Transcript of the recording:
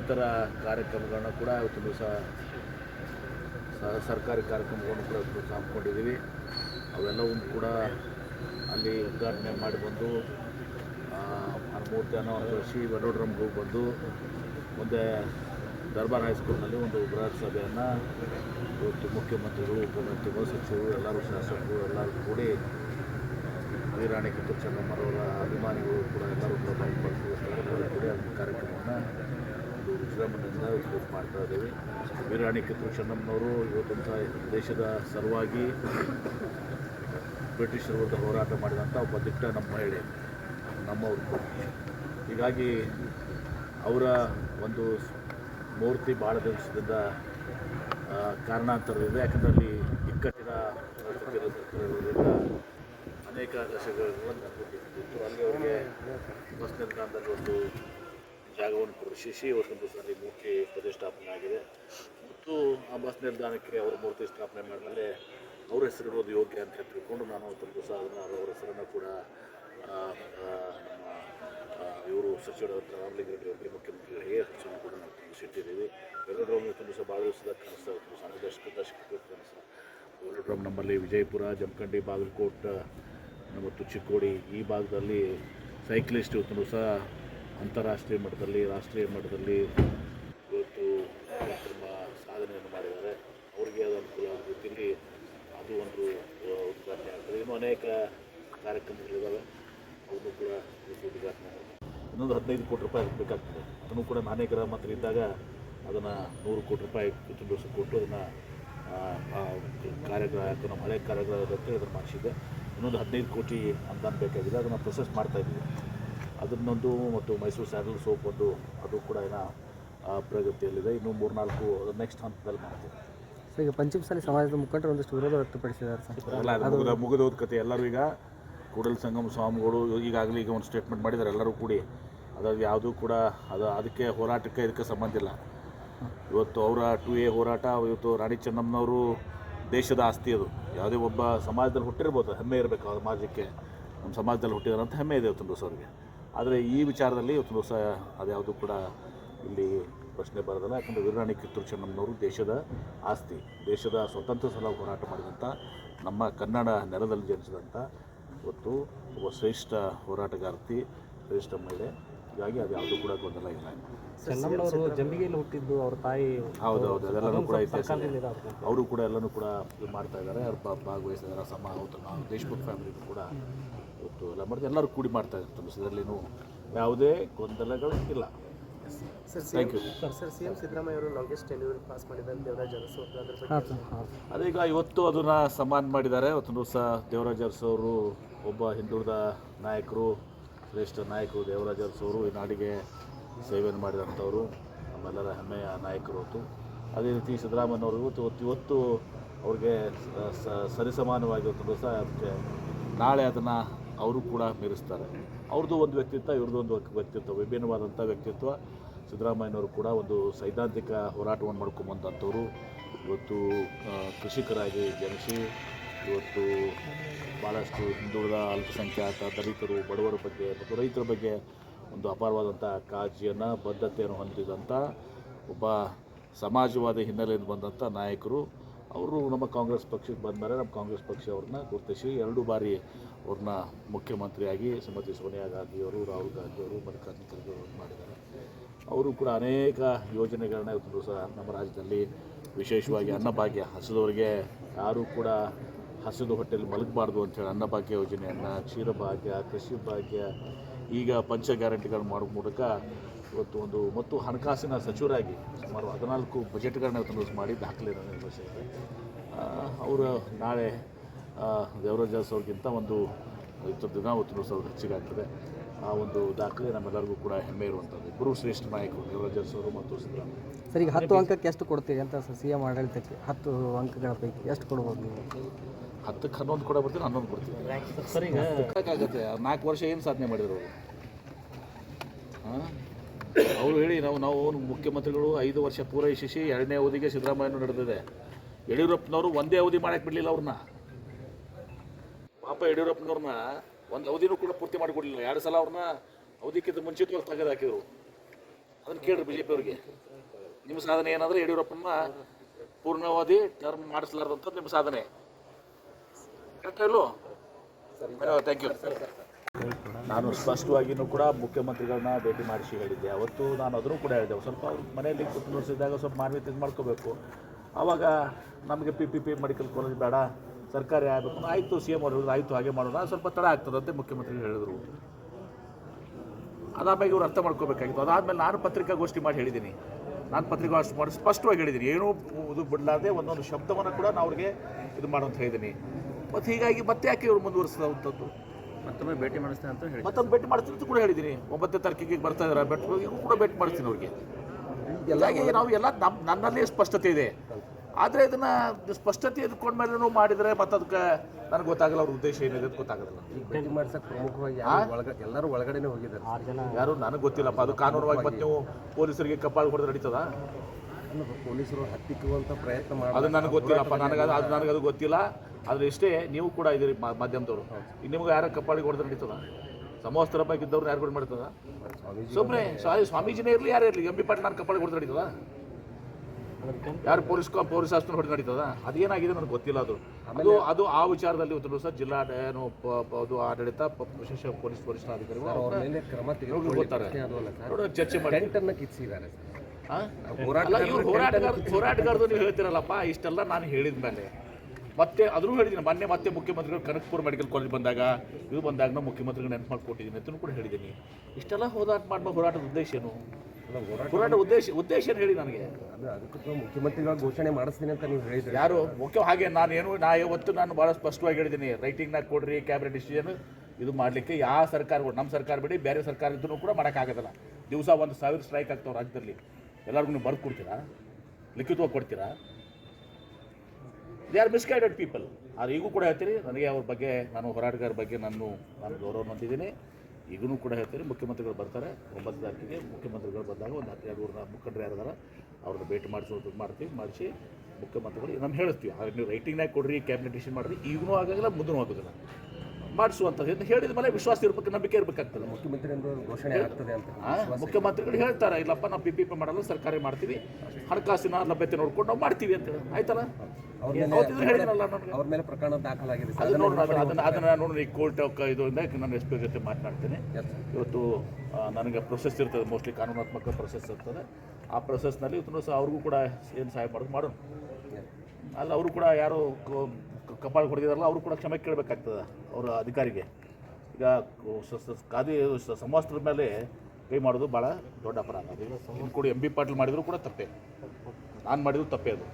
ಇನ್ನಿತರ ಕಾರ್ಯಕ್ರಮಗಳನ್ನ ಕೂಡ ಇವತ್ತು ದಿವಸ ಸ- ಸರ್ಕಾರಿ ಕಾರ್ಯಕ್ರಮಗಳನ್ನು ಕೂಡ ಇವತ್ತು ದಿವಸ ಹಮ್ಮಿಕೊಂಡಿದ್ದೀವಿ. ಅವೆಲ್ಲವನ್ನು ಕೂಡ ಅಲ್ಲಿ ಉದ್ಘಾಟನೆ ಮಾಡಿ ಬಂದು ಕಳಿಸಿ ವೆಲ್ಲೋಡ್ರಮ್ಗೆ ಹೋಗಿ ಬಂದು ಮುಂದೆ ದರ್ಬಾರ್ ಹೈಸ್ಕೂಲ್ನಲ್ಲಿ ಒಂದು ಬೃಹತ್ ಸಭೆಯನ್ನು ಇವತ್ತು ಮುಖ್ಯಮಂತ್ರಿಗಳು, ಉಪಮುಖ್ಯಮಂತ್ರಿಗಳು, ಸಚಿವರು, ಎಲ್ಲರೂ ಶಾಸಕರು, ಎಲ್ಲರೂ ಕೂಡಿ ವೀರಾಣಿ ಕಿತ್ತೂರು ಚೆನ್ನಮ್ಮರವರ ಅಭಿಮಾನಿಗಳು ಕೂಡ ಎಲ್ಲರೂ ಕೂಡ ಕಾರ್ಯಕ್ರಮವನ್ನು ವಿಜೃಂಭಣೆಯಿಂದ ಇವತ್ತು ಮಾಡ್ತಾ ಇದ್ದೀವಿ ವೀರಾಣಿ ಕಿತ್ತೂರು ಚೆನ್ನಮ್ಮನವರು ಇವತ್ತಂಥ ದೇಶದ ಸಲುವಾಗಿ ಬ್ರಿಟಿಷರ ವಿರುದ್ಧ ಹೋರಾಟ ಮಾಡಿದಂಥ ಒಬ್ಬ ದಿಟ್ಟ ನಮ್ಮ ಮಹಿಳೆ, ನಮ್ಮವರು. ಹೀಗಾಗಿ ಅವರ ಒಂದು ಮೂರ್ತಿ ಭಾಳ ದಿವಸದಿಂದ ಕಾರಣಾಂತರವಿದೆ. ಯಾಕಂದರೆ ಅಲ್ಲಿ ಇಕ್ಕಟ್ಟಿನ ಅನೇಕ ದಶಕಗಳು ಇತ್ತು ಅಲ್ಲಿ ಅವರಿಗೆ ಬಸ್ ನಿಲ್ದಾಣದಲ್ಲಿ ಒಂದು ಜಾಗವನ್ನು ಪ್ರದರ್ಶಿಸಿ ಇವತ್ತೊಂದು ಸಾರಿ ಮೂರ್ತಿ ಪ್ರತಿಷ್ಠಾಪನೆ ಆಗಿದೆ. ಮತ್ತು ಆ ಬಸ್ ನಿಲ್ದಾಣಕ್ಕೆ ಅವರ ಮೂರ್ತಿ ಸ್ಥಾಪನೆ ಮಾಡಿದ್ಮೇಲೆ ಅವ್ರ ಹೆಸರಿರೋದು ಯೋಗ್ಯ ಅಂತ ತಿಳ್ಕೊಂಡು ನಾನು ಅವತ್ತೊಂದು ದಿವಸ ಅದನ್ನು ಅವರ ಹೆಸರನ್ನು ಕೂಡ ಇವರು ಸಚಿವರಾದ ರಾಮಲಿಂಗರೆಡ್ಡಿ ಅವರಿಗೆ ಮುಖ್ಯಮಂತ್ರಿಗಳಿಗೆ ಹೆಸರನ್ನು ಕೂಡ ನಾವು ತುಂಬಿಸಿಟ್ಟಿದ್ದೀವಿ ದಿವಸ ಭಾಳ ದಿವಸದ ಕನಸು ಸಣ್ಣ ದಶಕ ದಶಕ ಕನಸು ವೆಲ್ಲೋಡ್ರೋಮ್ ನಮ್ಮಲ್ಲಿ ವಿಜಯಪುರ, ಜಮಖಂಡಿ, ಬಾಗಲಕೋಟ ಮತ್ತು ಚಿಕ್ಕೋಡಿ ಈ ಭಾಗದಲ್ಲಿ ಸೈಕ್ಲಿಸ್ಟ್ ಇವತ್ತು ದಿವಸ ಅಂತಾರಾಷ್ಟ್ರೀಯ ಮಟ್ಟದಲ್ಲಿ, ರಾಷ್ಟ್ರೀಯ ಮಟ್ಟದಲ್ಲಿ ಇವತ್ತು ಕಾರ್ಯಕ್ರಮ ಸಾಧನೆಯನ್ನು ಮಾಡಿದ್ದಾರೆ. ಅವರಿಗೆ ಅದು ಅನುಕೂಲ ರೀತಿಯಲ್ಲಿ ಅದು ಒಂದು ಉದ್ಘಾಟನೆ ಆಗ್ತದೆ. ಇನ್ನೂ ಅನೇಕ ಕಾರ್ಯಕ್ರಮಗಳಿದ್ದಾವೆ ಅವನು ಕೂಡ ಉದ್ಘಾಟನೆ ಆಗ್ತದೆ. ಇನ್ನೊಂದು ಹದಿನೈದು ಕೋಟಿ ರೂಪಾಯಿ ಬೇಕಾಗ್ತದೆ. ಅದನ್ನು ಕೂಡ ನಾನೇ ಗ್ರಾಮ ಮಂತ್ರಿ ಇದ್ದಾಗ ಅದನ್ನು ನೂರು ಕೋಟಿ ರೂಪಾಯಿ ದಿವಸ ಕೊಟ್ಟು ಅದನ್ನು ಕಾರ್ಯಗ್ರಹ ನಮ್ಮ ಹಳೆ ಕಾರ್ಯಗ್ರಹದಂತೆ ಅದನ್ನು ಮಾಡಿಸಿದ್ದೆ. ಇನ್ನೊಂದು ಹದಿನೈದು ಕೋಟಿ ಅನುದಾನ ಬೇಕಾಗಿದೆ. ಅದನ್ನು ಪ್ರೊಸೆಸ್ ಮಾಡ್ತಾ ಇದ್ದೀವಿ. ಅದನ್ನೊಂದು ಮತ್ತು ಮೈಸೂರು ಸ್ಯಾಂಡಲ್ ಸೋಪ್ ಒಂದು ಅದು ಕೂಡ ಏನೋ ಆ, ಪ್ರಗತಿಯಲ್ಲಿದೆ. ಮೂರು ಮೂರ್ನಾಲ್ಕು ನೆಕ್ಸ್ಟ್ ಹಂತದಲ್ಲಿ ಮಾಡ್ತೀವಿ. ಸರ್ ಈಗ ಪಂಚಮಸಾಲಿ ಸಮಾಜದ ಮುಖಂಡರು ಒಂದಷ್ಟು ವಿರೋಧ ವ್ಯಕ್ತಪಡಿಸಿದ್ದಾರೆ ಸರ್. ಮುಗಿದ ಮುಗಿದೋದ ಕತೆ ಎಲ್ಲರೂ ಈಗ ಕೂಡಲ ಸಂಗಮ ಸ್ವಾಮಿಗಳು ಈಗಾಗಲೇ ಈಗ ಒಂದು ಸ್ಟೇಟ್ಮೆಂಟ್ ಮಾಡಿದ್ದಾರೆ. ಎಲ್ಲರೂ ಕೂಡಿ. ಅದಾದ ಯಾವುದೂ ಕೂಡ ಅದು ಅದಕ್ಕೆ ಹೋರಾಟಕ್ಕೆ ಇದಕ್ಕೆ ಸಂಬಂಧ ಇಲ್ಲ. ಇವತ್ತು ಅವರ ಟು ಎ ಹೋರಾಟ ಇವತ್ತು ರಾಣಿ ಚೆನ್ನಮ್ಮನವರು ದೇಶದ ಆಸ್ತಿ ಅದು. ಯಾವುದೇ ಒಬ್ಬ ಸಮಾಜದಲ್ಲಿ ಹುಟ್ಟಿರ್ಬೋದು. ಹೆಮ್ಮೆ ಇರಬೇಕು ಆ ಸಮಾಜಕ್ಕೆ. ನಮ್ಮ ಸಮಾಜದಲ್ಲಿ ಹುಟ್ಟಿದಾರಂತ ಅಂತ ಹೆಮ್ಮೆ ಇದೆ ಇವತ್ತು ಅವ್ರಿಗೆ ಆದರೆ ಈ ವಿಚಾರದಲ್ಲಿ ಇವತ್ತು ದಿವಸ ಅದ್ಯಾವುದು ಕೂಡ ಇಲ್ಲಿ ಪ್ರಶ್ನೆ ಬರೋದಲ್ಲ. ಯಾಕಂದರೆ ವೀರರಾಣಿ ಕಿತ್ತೂರು ಚೆನ್ನಮ್ಮನವರು ದೇಶದ ಆಸ್ತಿ ದೇಶದ ಸ್ವತಂತ್ರ ಸಲ ಹೋರಾಟ ಮಾಡಿದಂಥ ನಮ್ಮ ಕನ್ನಡ ನೆಲದಲ್ಲಿ ಜನಿಸಿದಂಥ ಇವತ್ತು ಒಬ್ಬ ಶ್ರೇಷ್ಠ ಹೋರಾಟಗಾರ್ತಿ ಶ್ರೇಷ್ಠ ಮಹಿಳೆ. ಹೀಗಾಗಿ ಅದು ಯಾವುದೂ ಕೂಡ ಗೊಂದಲ ಇಲ್ಲ. ಚೆನ್ನಮ್ಮನವರು ಜಂಬಿಗೆಯಲ್ಲಿ ಹುಟ್ಟಿದ್ದು ಅವ್ರ ತಾಯಿ ಹೌದು ಹೌದು. ಅದೆಲ್ಲನೂ ಕೂಡ ಇತಿಹಾಸ. ಅವರು ಕೂಡ ಎಲ್ಲನೂ ಕೂಡ ಇದು ಮಾಡ್ತಾ ಇದ್ದಾರೆ. ಭಾಗವಹಿಸಿದ್ದಾರೆ ಸಮ ಹೌದು ದೇಶಮುಖ್ ಫ್ಯಾಮಿಲಿ ಕೂಡ ಇವತ್ತು ಎಲ್ಲ ಮಾಡಿದ್ರೆ ಎಲ್ಲರೂ ಕೂಡಿ ಮಾಡ್ತಾ ಇದ್ದಾರೆ ಇದರಲ್ಲಿನೂ ಯಾವುದೇ ಗೊಂದಲಗಳು ಇಲ್ಲ sir thank you sir C M Siddaramaiah ಅವರು ಲಾಂಗೆಸ್ಟ್ ಟೆನ್ಯೂರ್ ಪಾಸ್ ಮಾಡಿದ್ದಾರೆ ದೇವರಾಜ್ ಅರಸು ಬಗ್ಗೆ ಹಾಂ ಅದೀಗ ಇವತ್ತು ಅದನ್ನು ಸಮಾನ ಮಾಡಿದ್ದಾರೆ. ಇವತ್ತು ಸಹ ದೇವರಾಜ ಅರಸು ಅವರು ಒಬ್ಬ ಹಿಂದುಳಿದ ನಾಯಕರು ಶ್ರೇಷ್ಠ ನಾಯಕರು ದೇವರಾಜ ಅರಸು ಅವರು ಈ ನಾಡಿಗೆ ಸೇವೆಯನ್ನು ಮಾಡಿದಂಥವರು ನಮ್ಮೆಲ್ಲರ ಹೆಮ್ಮೆಯ ನಾಯಕರು ಹೊತ್ತು ಅದೇ ರೀತಿ ಸಿದ್ದರಾಮಯ್ಯನವರು ಇವತ್ತು ಇವತ್ತು ಇವತ್ತು ಅವ್ರಿಗೆ ಸರಿಸಮಾನವಾಗಿ ಇವತ್ತು ದಿವಸ ಅದಕ್ಕೆ ನಾಳೆ ಅದನ್ನು ಅವರು ಕೂಡ ಮೀರಿಸ್ತಾರೆ. ಅವ್ರದ್ದು ಒಂದು ವ್ಯಕ್ತಿತ್ವ, ಇವ್ರದ್ದು ಒಂದು ವ್ಯಕ್ತಿತ್ವ, ವಿಭಿನ್ನವಾದಂಥ ವ್ಯಕ್ತಿತ್ವ. ಸಿದ್ದರಾಮಯ್ಯನವರು ಕೂಡ ಒಂದು ಸೈದ್ಧಾಂತಿಕ ಹೋರಾಟವನ್ನು ಮಾಡ್ಕೊಂಬಂಥವ್ರು ಇವತ್ತು ಕೃಷಿಕರಾಗಿ ಜನಿಸಿ, ಇವತ್ತು ಭಾಳಷ್ಟು ಹಿಂದುಳಿದ ಅಲ್ಪಸಂಖ್ಯಾತ ದಲಿತರು, ಬಡವರ ಬಗ್ಗೆ ಮತ್ತು ರೈತರ ಬಗ್ಗೆ ಒಂದು ಅಪಾರವಾದಂಥ ಕಾಳಜಿಯನ್ನು, ಬದ್ಧತೆಯನ್ನು ಹೊಂದಿದಂಥ ಒಬ್ಬ ಸಮಾಜವಾದಿ ಹಿನ್ನೆಲೆಯಿಂದ ಬಂದಂಥ ನಾಯಕರು. ಅವರು ನಮ್ಮ ಕಾಂಗ್ರೆಸ್ ಪಕ್ಷಕ್ಕೆ ಬಂದಮೇಲೆ ನಮ್ಮ ಕಾಂಗ್ರೆಸ್ ಪಕ್ಷ ಅವ್ರನ್ನ ಗುರುತಿಸಿ ಎರಡು ಬಾರಿ ಅವ್ರನ್ನ ಮುಖ್ಯಮಂತ್ರಿಯಾಗಿ ಶ್ರೀಮತಿ ಸೋನಿಯಾ ಗಾಂಧಿಯವರು, ರಾಹುಲ್ ಗಾಂಧಿಯವರು, ಮಲ್ಲಿಕಾರ್ಜುನ ಖರ್ಗೆ ಅವರು ಮಾಡಿದ್ದಾರೆ. ಅವರು ಕೂಡ ಅನೇಕ ಯೋಜನೆಗಳನ್ನ ಇವತ್ತು ಸಹ ನಮ್ಮ ರಾಜ್ಯದಲ್ಲಿ ವಿಶೇಷವಾಗಿ ಅನ್ನಭಾಗ್ಯ ಹಸಿದವರಿಗೆ ಯಾರೂ ಕೂಡ ಹಸಿದು ಹೊಟ್ಟೆಯಲ್ಲಿ ಮಲಗಬಾರ್ದು ಅಂತೇಳಿ ಅನ್ನಭಾಗ್ಯ ಯೋಜನೆಯನ್ನು, ಕ್ಷೀರಭಾಗ್ಯ, ಕೃಷಿ ಭಾಗ್ಯ, ಈಗ ಪಂಚ ಗ್ಯಾರಂಟಿಗಳು ಮಾಡೋ ಮೂಲಕ ಇವತ್ತು ಒಂದು ಮತ್ತು ಹಣಕಾಸಿನ ಸಚಿವರಾಗಿ ಸುಮಾರು ಹದಿನಾಲ್ಕು ಬಜೆಟ್ಗಳನ್ನ ಇವತ್ತು ಮಾಡಿ ದಾಖಲೆಯನ್ನು ನಿರ್ವಹಿಸಿದ್ದಾರೆ ಅವರು ನಾಳೆ ದೇವರಾಜ ಅವ್ರಿಗಿಂತ ಒಂದು ಇತ್ತು ದಿನ ಇವತ್ತು ದಿವಸ ಹೆಚ್ಚಿಗಾಗ್ತದೆ ಹೆಚ್ಚಿಗೆ ಆ ಒಂದು ದಾಖಲೆ ನಮ್ಮೆಲ್ಲರಿಗೂ ಕೂಡ ಹೆಮ್ಮೆ ಇರುವಂಥದ್ದು. ಇಬ್ಬರು ಶ್ರೇಷ್ಠ ನಾಯಕರು ದೇವರಾಜ ಅವರು ಮತ್ತು ಸಿದ್ದರಾಮಯ್ಯ. ಸರ್ ಈಗ ಹತ್ತು ಅಂಕಕ್ಕೆ ಎಷ್ಟು ಕೊಡ್ತೀವಿ ಅಂತ ಸರ್ ಸಿ ಎಂ ಆಡಳಿತಕ್ಕೆ? ಹತ್ತು ಅಂಕಗಳ ಪೈಕಿ ಎಷ್ಟು ಕೊಡ್ಬೋದು ನೀವು? ಹತ್ತಕ್ಕೆ ಹನ್ನೊಂದು ಕೂಡ ಬರ್ತೀನಿ ಹನ್ನೊಂದು ಕೊಡ್ತೀನಿ ಸರ್ ನಾಲ್ಕು ವರ್ಷ ಏನು ಸಾಧನೆ ಮಾಡಿದ್ರು ಅವರು? ಹಾಂ ಅವರು ಹೇಳಿ ನಾವು ನಾವು ಮುಖ್ಯಮಂತ್ರಿಗಳು ಐದು ವರ್ಷ ಪೂರೈಸಿಸಿ ಎರಡನೇ ಅವಧಿಗೆ ಸಿದ್ದರಾಮಯ್ಯನೂ ನಡೆದಿದೆ. ಯಡಿಯೂರಪ್ಪನವರು ಒಂದೇ ಅವಧಿ ಮಾಡಕ್ಕೆ ಬಿಡಲಿಲ್ಲ ಅವ್ರನ್ನ. ಪಾಪ ಯಡಿಯೂರಪ್ಪನವ್ರನ್ನ ಒಂದು ಅವಧಿನೂ ಕೂಡ ಪೂರ್ತಿ ಮಾಡಿಕೊಡ್ಲಿಲ್ಲ. ಎರಡು ಸಲ ಅವ್ರನ್ನ ಅವಧಿಕ್ಕಿಂತ ಮುಂಚಿತವಾಗಿ ತೆಗೆದು ಹಾಕಿದ್ರು ಅದನ್ನು ಕೇಳ್ರಿ ಬಿ ಜೆ ಪಿಯವ್ರಿಗೆ ನಿಮ್ಮ ಸಾಧನೆ ಏನಂದ್ರೆ ಯಡಿಯೂರಪ್ಪನ ಪೂರ್ಣಾವಧಿ ಟರ್ಮ್ ಮಾಡಿಸಲಾರ್ದಂಥದ್ದು ನಿಮ್ಮ ಸಾಧನೆ. ಕರೆಕ್ಟ್ ಇಲ್ಲೋ ಥ್ಯಾಂಕ್ ಯು ನಾನು ಸ್ಪಷ್ಟವಾಗಿಯೂ ಕೂಡ ಮುಖ್ಯಮಂತ್ರಿಗಳನ್ನ ಭೇಟಿ ಮಾಡಿಸಿ ಹೇಳಿದ್ದೆ. ಅವತ್ತು ನಾನು ಅದನ್ನು ಕೂಡ ಹೇಳಿದೆ. ಸ್ವಲ್ಪ ಅವ್ರ ಮನೆಯಲ್ಲಿ ಕುಟುಂಬಿಸಿದಾಗ ಸ್ವಲ್ಪ ಮಾಡಿ ಇದು ಮಾಡ್ಕೋಬೇಕು. ಆವಾಗ ನಮಗೆ P P P medical college ಬೇಡ, ಸರ್ಕಾರಿ ಆಗಬೇಕು ಆಯಿತು ಸಿ ಎಂ ಅವರು ಆಯಿತು, ಹಾಗೆ ಮಾಡೋಣ, ಸ್ವಲ್ಪ ತಡ ಆಗ್ತದಂತೆ ಮುಖ್ಯಮಂತ್ರಿ ಹೇಳಿದರು. ಅದಾದ್ಮೇಲೆ ಇವರು ಅರ್ಥ ಮಾಡ್ಕೋಬೇಕಾಗಿತ್ತು. ಅದಾದಮೇಲೆ ನಾನು ಪತ್ರಿಕಾಗೋಷ್ಠಿ ಮಾಡಿ ಹೇಳಿದ್ದೀನಿ. ನಾನು ಪತ್ರಿಕಾಗೋಷ್ಠಿ ಮಾಡಿ ಸ್ಪಷ್ಟವಾಗಿ ಹೇಳಿದ್ದೀನಿ. ಏನೂ ಇದು ಬಿಡಲಾರ್ದೆ ಒಂದೊಂದು ಶಬ್ದವನ್ನು ಕೂಡ ನಾನು ಅವ್ರಿಗೆ ಇದು ಮಾಡುವಂತ ಹೇಳಿದ್ದೀನಿ. ಮತ್ತು ಹೀಗಾಗಿ ಮತ್ತೆ ಯಾಕೆ ಇವರು ಮುಂದುವರಿಸಿದಂಥದ್ದು ಮತ್ತೊಮ್ಮೆ ಭೇಟಿ ಮಾಡಿಸ್ತೇನೆ ಅಂತ ಹೇಳಿ ಮತ್ತೊಂದು ಭೇಟಿ ಮಾಡ್ತೀನಿ ಅಂತ ಕೂಡ ಹೇಳಿದ್ದೀನಿ. ಒಂಬತ್ತನೇ ತಾರೀಕಿಗೆ ಬರ್ತಾ ಇದ್ದಾರೆ. ಬೆಟ್ ಇವ್ರು ಕೂಡ ಭೇಟಿ ಮಾಡ್ತೀನಿ ಅವ್ರಿಗೆ. ಎಲ್ಲಾಗಿ ನಾವು ಎಲ್ಲ ನಮ್ಮ ನನ್ನಲ್ಲಿ ಸ್ಪಷ್ಟತೆ ಇದೆ. ಆದರೆ ಇದನ್ನು ಸ್ಪಷ್ಟತೆ ಇದ್ಕೊಂಡ್ಮೇಲೆ ಮಾಡಿದರೆ ಮತ್ತೆ ಅದಕ್ಕೆ ನನಗೆ ಗೊತ್ತಾಗಲ್ಲ ಅವ್ರ ಉದ್ದೇಶ ಏನಿದೆ ಅಂತ ಗೊತ್ತಾಗಲ್ಲ. ಭೇಟಿ ಮಾಡ್ಸಕ್ಕೆ ಪ್ರಮುಖವಾಗಿ ಯಾರು ಒಳಗ ಎಲ್ಲರೂ ಒಳಗಡೆನೆ ಹೋಗಿದ್ದಾರೆ. ಆರು ಜನ ಯಾರು ನನಗೆ ಗೊತ್ತಿಲ್ಲಪ್ಪ. ಅದು ಕಾನೂನುವಾಗಿ ಮತ್ತೆ ನೀವು ಪೊಲೀಸರಿಗೆ ಕಪ್ಪಾಳು ಹೊಡೆದ್ರೆ ನಡೀತದ? ಪೊಲೀಸರು ಹತ್ತಿಕ್ಕುವಂತ ಪ್ರಯತ್ನ ಮಾಡಿ ಅದು ನನಗೆ ಗೊತ್ತಿಲ್ಲಪ್ಪ ನನಗೆ ಅದು ಅದು ನನಗೆ ಅದು ಗೊತ್ತಿಲ್ಲ. ಆದ್ರೆ ಇಷ್ಟೇ ನೀವು ಕೂಡ ಇದ್ದೀರಿ ಮಾ- ಮಾಧ್ಯಮದವರು. ಈಗ ನಿಮ್ಗೆ ಯಾರ ಕಪ್ಪಾಳಿಗೆ ಹೊಡೆದ್ರೆ ನಡೀತದ? ಸಮವಸ್ತ್ರ ಬಗ್ಗೆ ಇದ್ದವ್ರು ಯಾರು ಕೂಡ ಮಾಡ್ತದ? ಸುಮ್ಮನೆ ಸ್ವಾಮಿ ಸ್ವಾಮೀಜಿನೇ ಇರಲಿ ಯಾರೇ ಇರಲಿ. ಎಂ ಬಿ ಪಾಟೀಲ್ ನಾನು ಹೊಡೆದು ನಡೀತದ? ಯಾರು ಪೊಲೀಸ್ ಪೊಲೀಸ್ ಆಸ್ಪತ್ರೆ ಹೊಡೆದು ನಡೀತದ? ಅದೇನಾಗಿದೆ ನನಗೆ ಗೊತ್ತಿಲ್ಲ ಅದು. ಅದು ಅದು ಆ ವಿಚಾರದಲ್ಲಿ ಉತ್ತರ ಸರ್ ಜಿಲ್ಲಾ ಏನು ಅದು ಆಡಳಿತ ವಿಶೇಷ ಪೊಲೀಸ್ ವರಿಷ್ಠಾಧಿಕಾರಿಗಳು ಗೊತ್ತಾರೆ. ಅಲ್ಲ ಚರ್ಚೆ ಮಾಡಿ. ಅಲ್ಲ, ಇವ್ರು ಹೋರಾಟಗಾರ ಹೋರಾಟಗಾರದು ನೀವು ಹೇಳ್ತಿರಲ್ಲಪ್ಪ ಇಷ್ಟೆಲ್ಲ ನಾನು ಹೇಳಿದ ಮೇಲೆ ಮತ್ತೆ ಅದ್ರೂ ಹೇಳಿದ್ದೀನಿ ಮೊನ್ನೆ ಮತ್ತೆ ಮುಖ್ಯಮಂತ್ರಿಗಳು ಕನಕಪುರ ಮೆಡಿಕಲ್ ಕಾಲೇಜ್ ಬಂದಾಗ ಇದು ಬಂದಾಗ ನಾವು ಮುಖ್ಯಮಂತ್ರಿಗಳು ನೆನಪು ಮಾಡಿಕೊಟ್ಟಿದ್ದೀನಿ ಅಂತ ಕೂಡ ಹೇಳಿದ್ದೀನಿ. ಇಷ್ಟೆಲ್ಲ ಹೋರಾಟ ಮಾಡುವ ಹೋರಾಟದ ಉದ್ದೇಶ ಏನು? ಹೋರಾಟ ಉದ್ದೇಶ ಉದ್ದೇಶ ಏನು ಹೇಳಿ ನನಗೆ? ಅದಕ್ಕೆ ಅದಕ್ಕೂ ಮುಖ್ಯಮಂತ್ರಿಗಳ ಘೋಷಣೆ ಮಾಡಿಸ್ತೀನಿ ಅಂತ ನೀವು ಹೇಳಿದ್ರೆ. ಯಾರು? ಮುಖ್ಯ ಹಾಗೆ ನಾನು ಏನು ನಾ ಇವತ್ತು ನಾನು ಭಾಳ ಸ್ಪಷ್ಟವಾಗಿ ಹೇಳಿದ್ದೀನಿ ರೈಟಿಂಗ್ನಾಗ ಕೊಡ್ರಿ ಕ್ಯಾಬಿನೆಟ್ ಡಿಸಿಷನ್ ಇದು ಮಾಡಲಿಕ್ಕೆ ಯಾವ ಸರ್ಕಾರಗಳು ನಮ್ಮ ಸರ್ಕಾರ ಬಿಡಿ ಬೇರೆ ಸರ್ಕಾರ ಇದ್ರೂ ಕೂಡ ಮಾಡೋಕ್ಕಾಗೋದಿಲ್ಲ. ದಿವಸ ಒಂದು ಸಾವಿರ ಸ್ಟ್ರೈಕ್ ಆಗ್ತಾವೆ ರಾಜ್ಯದಲ್ಲಿ. ಎಲ್ಲರಿಗೂ ನೀವು ಬರ್ದು ಕೊಡ್ತೀರಾ? ಲಿಖಿತವಾಗಿ ಕೊಡ್ತೀರಾ? ದೇ ಆರ್ ಮಿಸ್ಗೈಡೆಡ್ ಪೀಪಲ್ ಆದರೆ ಈಗೂ ಕೂಡ ಹೇಳ್ತೀರಿ ನನಗೆ ಅವ್ರ ಬಗ್ಗೆ, ನಾನು ಹೋರಾಟಗಾರ ಬಗ್ಗೆ ನಾನು ನಾನು ಗೌರವ ಹೊಂದಿದ್ದೀನಿ ಈಗೂ ಕೂಡ ಹೇಳ್ತೀರಿ ಮುಖ್ಯಮಂತ್ರಿಗಳು ಬರ್ತಾರೆ, ಒಂಬತ್ತು ತಾರೀಕಿಗೆ ಮುಖ್ಯಮಂತ್ರಿಗಳು ಬಂದಾಗ ಒಂದು ಎರಡು ಊರಿನ ಮುಖಂಡರು ಯಾರಿದಾರ, ಅವ್ರನ್ನ ಭೇಟಿ ಮಾಡಿಸೋದು ಮಾಡ್ತೀವಿ, ಮಾಡಿಸಿ ಮುಖ್ಯಮಂತ್ರಿಗಳು ನಮ್ಮ ಹೇಳ್ತೀವಿ, ಆದರೆ ನೀವು ರೈಟಿಂಗ್ನಾಗ ಕೊಡ್ರಿ ಕ್ಯಾಬಿನೆಟ್ ಡಿಸಿಷನ್ ಮಾಡಿರಿ ಈಗೂ ಆಗೋಲ್ಲ ಮುಂದೂ ಆಗೋದಿಲ್ಲ ಮಾಡಿಸುವಂಥದ್ದು. ಹೇಳಿದ ಮೇಲೆ ವಿಶ್ವಾಸ ಇರ್ಬೇಕು ನಂಬಿಕೆ ಇರಬೇಕಾಗ್ತದೆ. ಮುಖ್ಯಮಂತ್ರಿ ಘೋಷಣೆ ಆಗ್ತದೆ ಅಂತ ಮುಖ್ಯಮಂತ್ರಿಗಳು ಹೇಳ್ತಾರೆ ಇಲ್ಲಪ್ಪ ನಾವು ಪಿ ಪಿ ಪಿ ಮಾಡಲ್ಲ ಸರ್ಕಾರಿ ಮಾಡ್ತೀವಿ. ಹಣಕಾಸಿನ ಲಭ್ಯತೆ ನೋಡ್ಕೊಂಡು ನಾವು ಮಾಡ್ತೀವಿ ಅಂತ ಆಯ್ತಲ್ಲ? ಅವ್ರ ಮೇಲೆ ಪ್ರಕರಣ ದಾಖಲಾಗಿದೆ. ಅದನ್ನು ಅದನ್ನು ನೋಡಿ ಕೋರ್ಟ್ ಇದರಿಂದ ನಾನು ಎಸ್ ಪಿ ಜೊತೆ ಮಾತನಾಡ್ತೇನೆ. ಇವತ್ತು ನನಗೆ ಪ್ರೊಸೆಸ್ ಇರ್ತದೆ ಮೋಸ್ಟ್ಲಿ ಕಾನೂನಾತ್ಮಕ ಪ್ರೊಸೆಸ್ ಇರ್ತದೆ. ಆ ಪ್ರೊಸೆಸ್ನಲ್ಲಿ ಇವತ್ತು ಸಹ ಅವ್ರಿಗೂ ಕೂಡ ಏನು ಸಹಾಯ ಮಾಡೋದು ಮಾಡೋಣ. ಅಲ್ಲ ಅವರು ಕೂಡ ಯಾರು ಕಪಾಳ ಕೊಡ್ತಿದಾರಲ್ಲ ಅವರು ಕೂಡ ಕ್ಷಮೆ ಕೇಳಬೇಕಾಗ್ತದೆ ಅವರ ಅಧಿಕಾರಿಗೆ. ಈಗ ಖಾದಿ ಸಮವಸ್ತ್ರದ ಮೇಲೆ ಕೈ ಮಾಡೋದು ಭಾಳ ದೊಡ್ಡ ಅಪರಾಧ. ಕೂಡ ಎಂ ಬಿ ಪಾಟೀಲ್ ಮಾಡಿದ್ರು ಕೂಡ ತಪ್ಪೇ. ನಾನು ಮಾಡಿದ್ರು ತಪ್ಪೇ ಅದು.